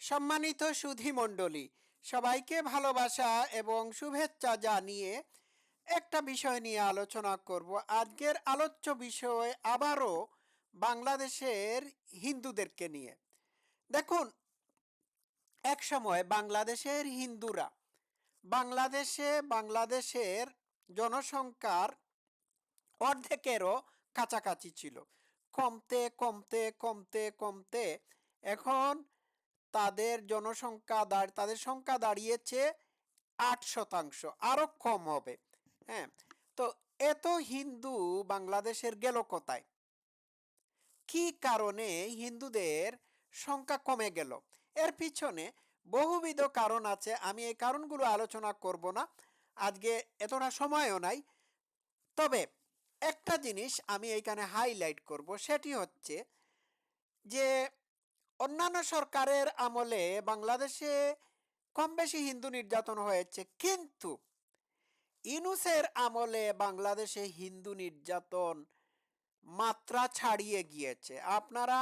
সম্মানিত সুধী মণ্ডলী, সবাইকে ভালোবাসা এবং শুভেচ্ছা জানিয়ে একটা বিষয় নিয়ে আলোচনা করব। আজকের আলোচ্য বিষয় আবারও বাংলাদেশের হিন্দুদেরকে নিয়ে। দেখুন, এক সময় বাংলাদেশের হিন্দুরা, বাংলাদেশে বাংলাদেশের জনসংখ্যার অর্ধেকেরও কাছাকাছি ছিল। কমতে কমতে কমতে কমতে এখন তাদের জনসংখ্যা দাঁড়, তাদের সংখ্যা দাঁড়িয়েছে আট শতাংশ আরও কম হবে। হ্যাঁ তো এত হিন্দু বাংলাদেশের গেল কোথায়? কি কারণে হিন্দুদের সংখ্যা কমে গেল? এর পিছনে বহুবিধ কারণ আছে, আমি এই কারণগুলো আলোচনা করব না। আজকে এতটা সময়ও নাই। তবে একটা জিনিস আমি এইখানে হাইলাইট করব, সেটি হচ্ছে যে অন্যান্য সরকারের আমলে বাংলাদেশে কম বেশি হিন্দু নির্যাতন হয়েছে, কিন্তু ইনুসের আমলে বাংলাদেশে হিন্দু নির্যাতন মাত্রা ছাড়িয়ে গিয়েছে। আপনারা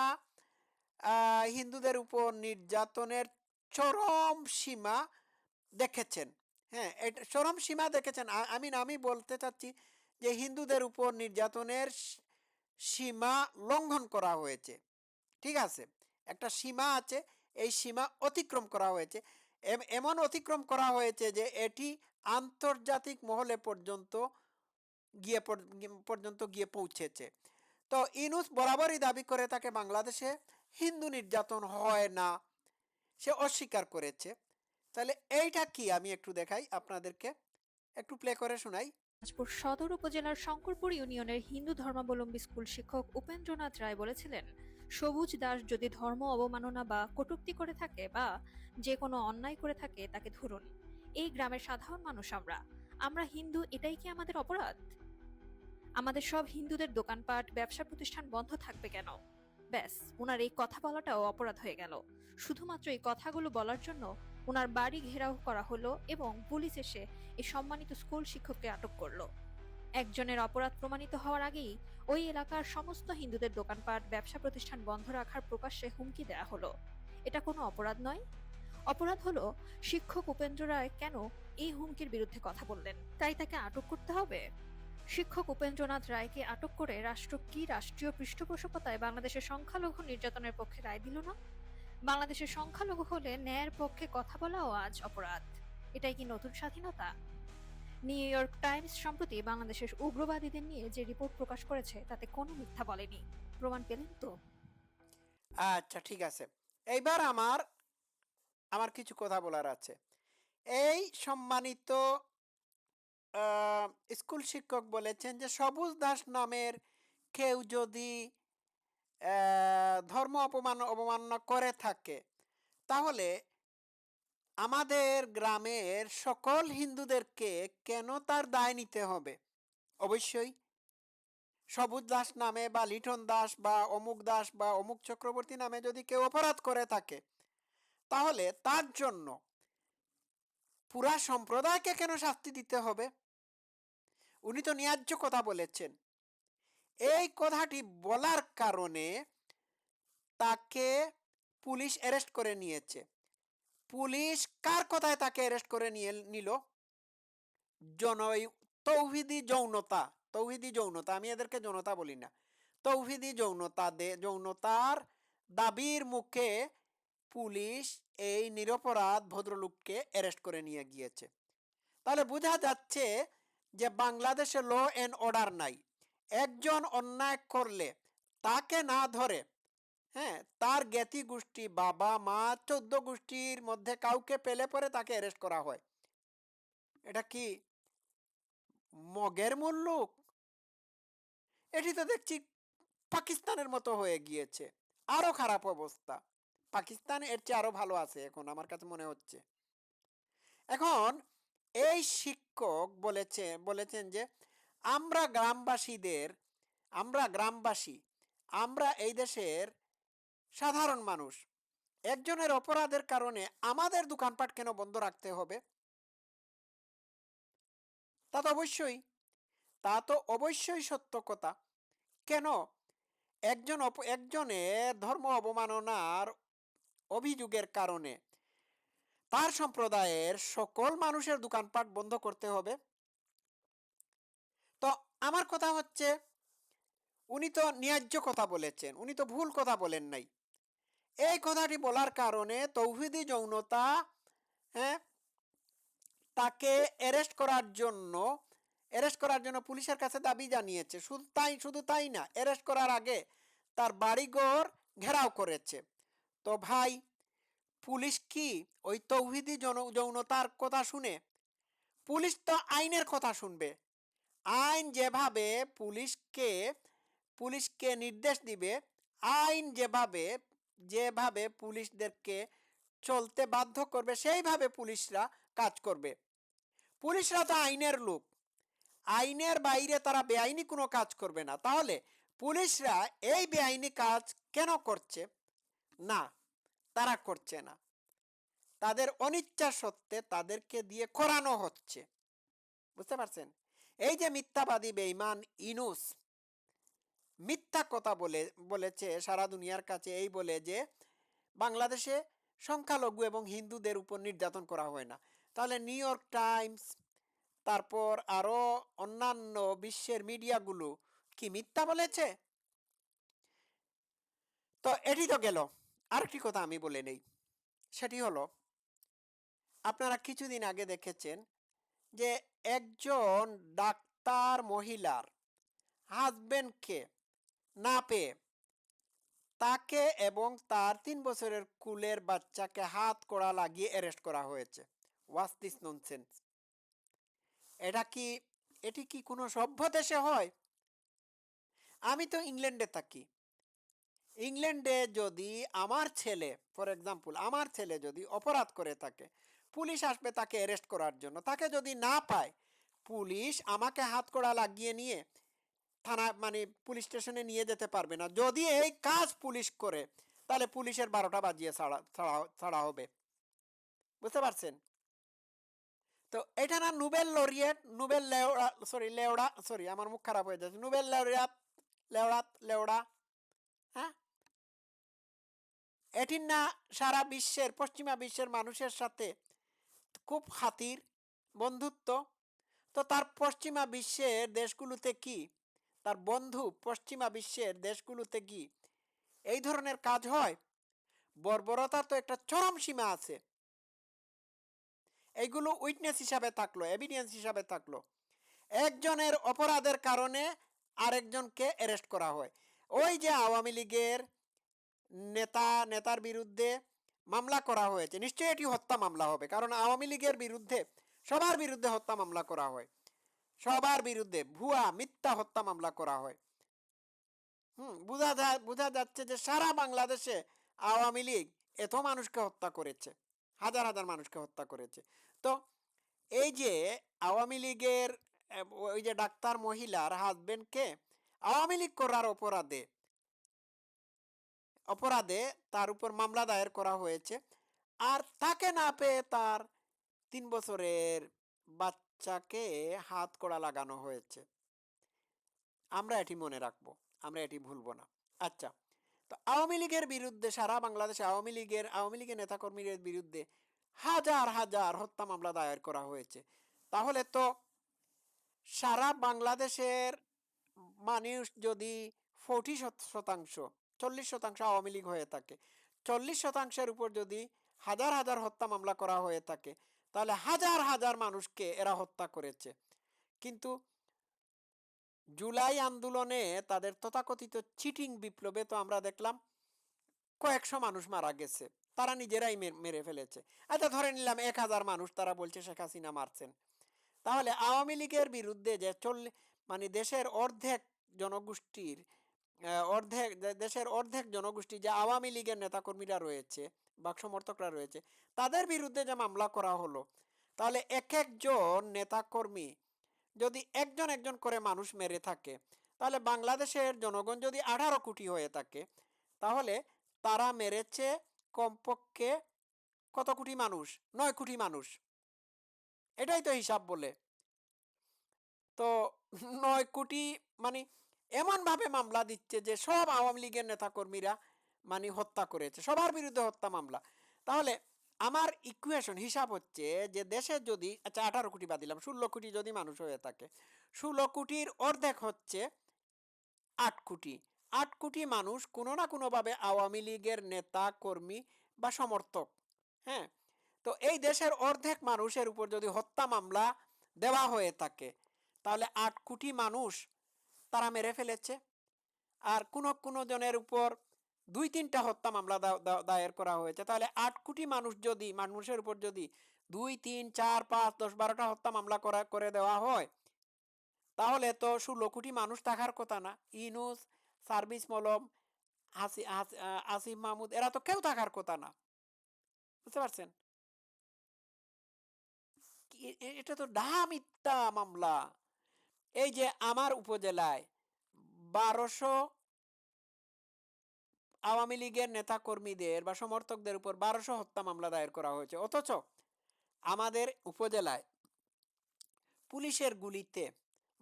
হিন্দুদের উপর নির্যাতনের চরম সীমা দেখেছেন। হ্যাঁ এটা, চরম সীমা দেখেছেন। আমি আমি বলতে চাচ্ছি যে হিন্দুদের উপর নির্যাতনের সীমা লঙ্ঘন করা হয়েছে। ঠিক আছে? একটা সীমা আছে, এই সীমা অতিক্রম করা হয়েছে। এমন অতিক্রম করা হয়েছে যে এটি আন্তর্জাতিক মহলে পর্যন্ত গিয়ে পর্যন্ত গিয়ে পৌঁছেছে। তো ইনুস বরাবরই দাবি করে থাকে, বাংলাদেশে হিন্দু নির্যাতন হয় না, সে অস্বীকার করেছে। তাহলে এইটা কি? আমি একটু দেখাই আপনাদেরকে। একটু প্লে করে শোনাই। দিনাজপুর সদর উপজেলার শঙ্করপুর ইউনিয়নের হিন্দু ধর্মাবলম্বী স্কুল শিক্ষক উপেন্দ্রনাথ রায় বলেছিলেন সবুজ দাস যদি ধর্ম অবমাননা বা কটূক্তি করে থাকে বা যে কোনো অন্যায় করে থাকে, তাকে ধরুন। এই গ্রামের সাধারণ মানুষ আমরা। আমরা হিন্দু, এটাই কি আমাদের অপরাধ? আমাদের সব হিন্দুদের দোকানপাট, ব্যবসা প্রতিষ্ঠান বন্ধ থাকবে কেন? ব্যাস ওনার এই কথা বলাটাও অপরাধ হয়ে গেল। শুধুমাত্র এই কথাগুলো বলার জন্য ওনার বাড়ি ঘেরাও করা হলো এবং পুলিশ এসে এই সম্মানিত স্কুল শিক্ষককে আটক করল। একজনের অপরাধ প্রমাণিত হওয়ার আগেই ওই এলাকার সমস্ত হিন্দুদের দোকানপাট, ব্যবসা প্রতিষ্ঠান বন্ধ রাখার প্রকাশ্যে হুমকি দেয়া হলো। এটা কোনো অপরাধ নয়। অপরাধ হলো শিক্ষক উপেন্দ্র রায় কেন এই হুমকির বিরুদ্ধে কথা বললেন? তাই তাকে আটক করতে হবে? শিক্ষক উপেন্দ্রনাথ রায়কে আটক করে রাষ্ট্র কি রাষ্ট্রীয় পৃষ্ঠপোষকতায় বাংলাদেশের সংখ্যালঘু নির্যাতনের পক্ষে রায় দিল না? বাংলাদেশের সংখ্যালঘু হলে ন্যায়ের পক্ষে কথা বলাও আজ অপরাধ। এটাই কি নতুন স্বাধীনতা? নিউ ইয়র্ক টাইমস সম্প্রতি বাংলাদেশের উগ্রবাদীদের নিয়ে যে রিপোর্ট প্রকাশ করেছে, তাতে কোনো মিথ্যা বলেনি। প্রমাণ পেলেন তো? আচ্ছা ঠিক আছে। এইবার আমার আমার কিছু কথা বলার আছে। এই সম্মানিত স্কুল শিক্ষক বলেছেন যে সবুজ দাস নামের কেউ যদি ধর্ম অপমান, অবমাননা করে থাকে, তাহলে আমাদের গ্রামের সকল হিন্দুদেরকে কেন তার দায় নিতে হবে? অবশ্যই। সবুজ দাস নামে বা লিটন দাস বা অমুক দাস বা অমুক চক্রবর্তী নামে যদি কেউ অপরাধ করে থাকে, তাহলে তার জন্য পুরা সম্প্রদায়কে কেন শাস্তি দিতে হবে? উনি তো ন্যায্য কথা বলেছেন। এই কথাটি বলার কারণে তাকে পুলিশ অ্যারেস্ট করে নিয়েছে। পুলিশ কার কথায় তাকে অ্যারেস্ট করে নিয়ে নিল? জন তৌহিদি যৌনতা তৌহিদি যৌনতা, আমি এদেরকে যৌনতা বলি না। তৌহিদি যৌনতা দে, যৌনতার দাবির মুখে পুলিশ এই নিরপরাধ ভদ্রলোককে অ্যারেস্ট করে নিয়ে গিয়েছে। তাহলে বোঝা যাচ্ছে যে বাংলাদেশে ল অ্যান্ড অর্ডার নাই। একজন অন্যায় করলে তাকে না ধরে হ্যাঁ তার জ্ঞাতি গোষ্ঠী বাবা, মা, চোদ্দ গোষ্ঠীর মধ্যে কাউকে পেলে পরে তাকে অ্যারেস্ট করা হয়। এটা কি মগের মুল্লুক এটি তো দেখছি পাকিস্তানের মতো হয়ে গিয়েছে। আরও খারাপ অবস্থা। পাকিস্তান এর চেয়ে আরও ভালো আছে এখন, আমার কাছে মনে হচ্ছে। এখন এই শিক্ষক বলেছে, বলেছেন যে, আমরা গ্রামবাসীদের, আমরা গ্রামবাসী, আমরা এই দেশের সাধারণ মানুষ। একজনের অপরাধের কারণে আমাদের দোকানপাট কেন বন্ধ রাখতে হবে? তা তো অবশ্যই। তা তো অবশ্যই সত্য কথা। কেন? একজন একজনের ধর্ম অবমাননার অভিযোগের কারণে তার সম্প্রদায়ের সকল মানুষের দোকানপাট বন্ধ করতে হবে। তো আমার কথা হচ্ছে, উনি তো ন্যায্য কথা বলেছেন, উনি তো ভুল কথা বলেন নাই। এই কথাটি বলার কারণে তৌহিদি যৌনতা হ্যাঁ তাকে অ্যারেস্ট করার জন্য অ্যারেস্ট করার জন্য পুলিশের কাছে দাবি জানিয়েছে। শুধু তাই শুধু তাই না অ্যারেস্ট করার আগে তার বাড়িঘর ঘেরাও করেছে। তো ভাই, পুলিশ কি ওই তৌহিদি যৌনতার কথা শুনে? পুলিশ তো আইনের কথা শুনবে। আইন যেভাবে পুলিশকে পুলিশকে নির্দেশ দিবে, আইন যেভাবে যেভাবে পুলিশদেরকে চলতে বাধ্য করবে, সেইভাবে পুলিশরা কাজ করবে। পুলিশরা তো আইনের লোক। আইনের বাইরে তারা বেআইনি কোনো কাজ করবে না। তাহলে পুলিশরা এই বেআইনি কাজ কেন করছে? না, তারা করছে না। তাদের অনিচ্ছা সত্ত্বে তাদেরকে দিয়ে করানো হচ্ছে। বুঝতে পারছেন? এই যে মিথ্যাবাদী, বেঈমান, ইনুস মিথ্যা কথা বলে, বলেছে সারা দুনিয়ার কাছে এই বলে যে, বাংলাদেশে সংখ্যালঘু এবং হিন্দুদের উপর নির্যাতন করা হয় না। তাহলে নিউ ইয়র্ক টাইমস, তারপর আরও অন্যান্য বিশ্বের মিডিয়াগুলো কি মিথ্যা বলেছে? তো এটি তো গেল। আরেকটি কথা আমি বলে নেই। সেটি হলো, আপনারা কিছুদিন আগে দেখেছেন যে একজন ডাক্তার মহিলার হাজবেন্ডকে না পেয়ে। তাকে এবং তার তিন বছরের কুলের বাচ্চাকে হাত কড়া লাগিয়ে অ্যারেস্ট করা হয়েছে। ওয়াস দিস ননসেন্স এটা কি, এটি কি কোনো সভ্য দেশে হয়? আমি তো ইংল্যান্ডে থাকি। ইংল্যান্ডে যদি আমার ছেলে ফর এক্সাম্পল আমার ছেলে যদি অপরাধ করে থাকে, পুলিশ আসবে তাকে অ্যারেস্ট করার জন্য। তাকে যদি না পায়, পুলিশ আমাকে হাত কড়া লাগিয়ে নিয়ে থানা মানে পুলিশ স্টেশনে নিয়ে যেতে পারবে না। যদি এই কাজ পুলিশ করে, তাহলে পুলিশের বারোটা বাজিয়ে ছাড়া ছাড়া ছাড়া হবে। বুঝতে পারছেন? তো এটা না নোবেল লরিয়েট, নোবেল লেওড়া সরি লেওড়া সরি আমার মুখ খারাপ হয়ে যাচ্ছে। নোবেল লেওরিয়াত লেওড়াত লেওড়া হ্যাঁ? এটির না সারা বিশ্বের, পশ্চিমা বিশ্বের মানুষের সাথে খুব খাতির, বন্ধুত্ব। তো তার পশ্চিমা বিশ্বের দেশগুলোতে কি? তার বন্ধু পশ্চিমা বিশ্বের দেশগুলোতে কি এই ধরনের কাজ হয়? বর্বরতার তো একটা চরম সীমা আছে। এইগুলো উইটনেস হিসাবে থাকল এভিডেন্স হিসাবে থাকল। একজনের অপরাধের কারণে আরেকজনকে অ্যারেস্ট করা হয়। ওই যে আওয়ামী লীগের নেতা, নেতার বিরুদ্ধে মামলা করা হয়েছে, নিশ্চয়ই এটি হত্যা মামলা হবে, কারণ আওয়ামী লীগের বিরুদ্ধে, সবার বিরুদ্ধে হত্যা মামলা করা হয়। সবার বিরুদ্ধে ভুয়া, মিথ্যা হত্যা মামলা করা হয়। হুম, বোঝা যায় বোঝা যাচ্ছে যে সারা বাংলাদেশে আওয়ামী লীগ এত মানুষকে হত্যা করেছে, হাজার হাজার মানুষকে হত্যা করেছে। তো এই যে আওয়ামী লীগের ওই যে ডাক্তার মহিলার হাজবেন্ডকে আওয়ামী লীগ করার অপরাধে অপরাধে তার উপর মামলা দায়ের করা হয়েছে। আর তাকে না পেয়ে তার তিন বছরের বাচ্চাকে হাত কড়া লাগানো হয়েছে। আমরা এটি মনে রাখব, আমরা এটি ভুলবো না। আচ্ছা তো আওয়ামী লীগের বিরুদ্ধে, সারা বাংলাদেশে আওয়ামী লীগের আওয়ামী লীগের নেতাকর্মীদের বিরুদ্ধে হাজার হাজার হত্যা মামলা দায়ের করা হয়েছে। তাহলে তো সারা বাংলাদেশের মানুষ যদি ফোর্টি শতাংশ, চল্লিশ শতাংশ আওয়ামী লীগ হয়ে থাকে, চল্লিশ শতাংশের উপর যদি হাজার হাজার হত্যা মামলা করা হয়ে থাকে তাহলে হাজার হাজার মানুষকে এরা হত্যা করেছে। কিন্তু জুলাই আন্দোলনে তাদের তথাকথিত চিটিং বিপ্লবে তো আমরা দেখলাম কয়েকশো মানুষ মারা গেছে। তারা নিজেরাই মেরে ফেলেছে। আচ্ছা ধরে নিলাম এক হাজার মানুষ তারা বলছে শেখ হাসিনা মারছেন। তাহলে আওয়ামী লীগের বিরুদ্ধে যে চল্লিশ মানে দেশের অর্ধেক জনগোষ্ঠীর অর্ধেক দেশের অর্ধেক জনগোষ্ঠী যে আওয়ামী লীগের নেতাকর্মীরা রয়েছে বা সমর্থকরা রয়েছে, তাদের বিরুদ্ধে যে মামলা করা হলো, তাহলে এক একজন নেতাকর্মী যদি একজন একজন করে মানুষ মেরে থাকে, তাহলে বাংলাদেশের জনগণ যদি আঠারো কোটি হয়ে থাকে, তাহলে তারা মেরেছে কমপক্ষে কত কোটি মানুষ? নয় কোটি মানুষ। এটাই তো হিসাব বলে। তো নয় কোটি মানে এমন ভাবে মামলা দিচ্ছে যে সব আওয়ামী লীগের নেতাকর্মীরা মানে হত্যা করেছে, সবার বিরুদ্ধে হত্যা মামলা। তাহলে আমার ইকুয়েশন হিসাব হচ্ছে যে দেশে যদি আচ্ছা আঠারো কোটি বাদ দিলাম, ষোলো কোটি যদি মানুষ হয়ে থাকে, ষোলো কোটির অর্ধেক হচ্ছে আট কোটি। আট কোটি মানুষ কোনো না কোনোভাবে আওয়ামী লীগের নেতা কর্মী বা সমর্থক হ্যাঁ? তো এই দেশের অর্ধেক মানুষের উপর যদি হত্যা মামলা দেওয়া হয়ে থাকে, তাহলে আট কোটি মানুষ তারা মেরে ফেলেছে। আর কোনো কোনো জনের উপর দুই তিনটা হত্যা মামলা দায়ের করা হয়েছে। তাহলে আট কোটি মানুষ যদি, মানুষের উপর যদি দুই, তিন, চার, পাঁচ, দশ, বারোটা হত্যা মামলা করা, করে দেওয়া হয়, তাহলে তো ষোলো কোটি মানুষ থাকার কথা না। ইনুস সার্ভিস মলম, হাসি আসিফ মাহমুদ, এরা তো কেউ থাকার কথা না। বুঝতে পারছেন? এটা তো ডাহা মিথ্যা মামলা। এই যে আমার উপজেলায় বারোশো আওয়ামী লীগের নেতা কর্মীদের বা সমর্থকদের উপর বারোশো হত্যা মামলা দায়ের করা হয়েছে। অথচ আমাদের উপজেলায় পুলিশের গুলিতে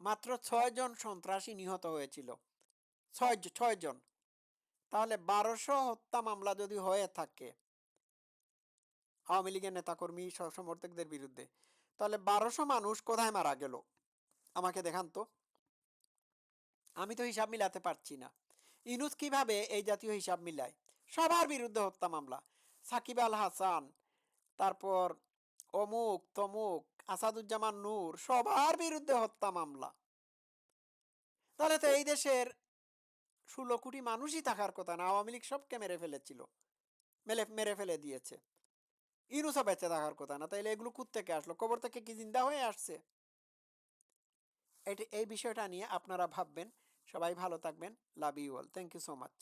মাত্র ছয় জন সন্ত্রাসী নিহত হয়েছিল। ছয় ছয় জন। তাহলে বারোশো হত্যা মামলা যদি হয়ে থাকে আওয়ামী লীগের নেতাকর্মী সমর্থকদের বিরুদ্ধে, তাহলে বারোশো মানুষ কোথায় মারা গেল? আমাকে দেখান তো। আমি তো হিসাব মিলাতে পারছি না। ইনুস কীভাবে এই জাতীয় হিসাব মিলায়? সবার বিরুদ্ধে হত্যা মামলা। সাকিব আল হাসান, তারপর অমুক, তমুক, আসাদুজ্জামান নূর, সবার বিরুদ্ধে হত্যা মামলা। তাহলে তো এই দেশের ষোলো কোটি মানুষই থাকার কথা না, আওয়ামী লীগ সবকে মেরে ফেলেছিল। মেলে, মেরে ফেলে দিয়েছে। ইনুসও বেঁচে থাকার কথা না, তাইলে এগুলো থেকে আসলো? কবর থেকে কি জিন্দা হয়ে আসছে? এটি, এই বিষয়টা নিয়ে আপনারা ভাববেন। সবাই ভালো থাকবেন। Love you all thank you so much